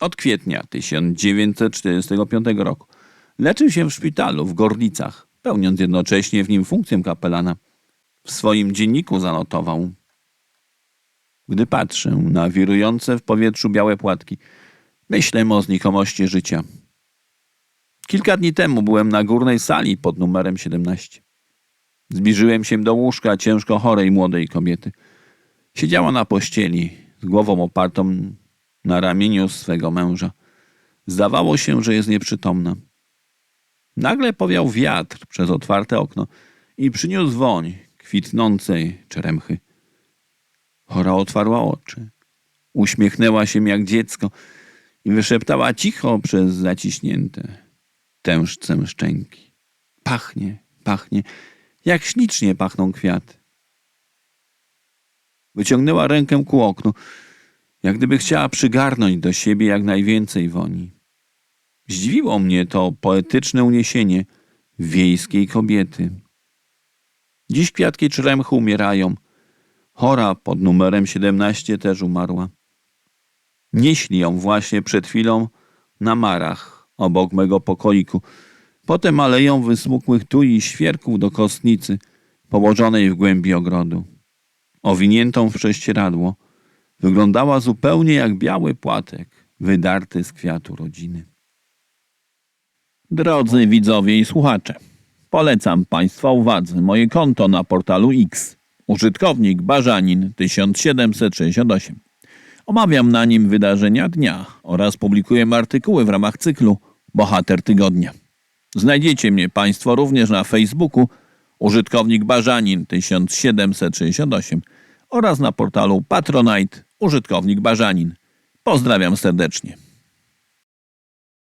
Od kwietnia 1945 roku leczył się w szpitalu w Gorlicach, pełniąc jednocześnie w nim funkcję kapelana. W swoim dzienniku zanotował Gdy patrzę na wirujące w powietrzu białe płatki, myślę o znikomości życia. Kilka dni temu byłem na górnej sali pod numerem 17. Zbliżyłem się do łóżka ciężko chorej młodej kobiety. Siedziała na pościeli, z głową opartą na ramieniu swego męża. Zdawało się, że jest nieprzytomna. Nagle powiał wiatr przez otwarte okno i przyniósł woń kwitnącej czeremchy. Chora otwarła oczy. Uśmiechnęła się jak dziecko i wyszeptała cicho przez zaciśnięte tężce szczęki. Pachnie, pachnie, jak ślicznie pachną kwiaty. Wyciągnęła rękę ku oknu, jak gdyby chciała przygarnąć do siebie jak najwięcej woni. Zdziwiło mnie to poetyczne uniesienie wiejskiej kobiety. Dziś kwiatki czremchy umierają. Chora pod numerem 17 też umarła. Nieśli ją właśnie przed chwilą na marach obok mego pokoiku. Potem aleją wysmukłych tui i świerków do kostnicy położonej w głębi ogrodu. Owiniętą w prześcieradło wyglądała zupełnie jak biały płatek wydarty z kwiatu rodziny. Drodzy widzowie i słuchacze, polecam Państwa uwadze moje konto na portalu X. Użytkownik Barzanin 1768. Omawiam na nim wydarzenia dnia oraz publikuję artykuły w ramach cyklu Bohater Tygodnia. Znajdziecie mnie Państwo również na Facebooku użytkownik Barzanin 1768 oraz na portalu Patronite użytkownik Barzanin. Pozdrawiam serdecznie.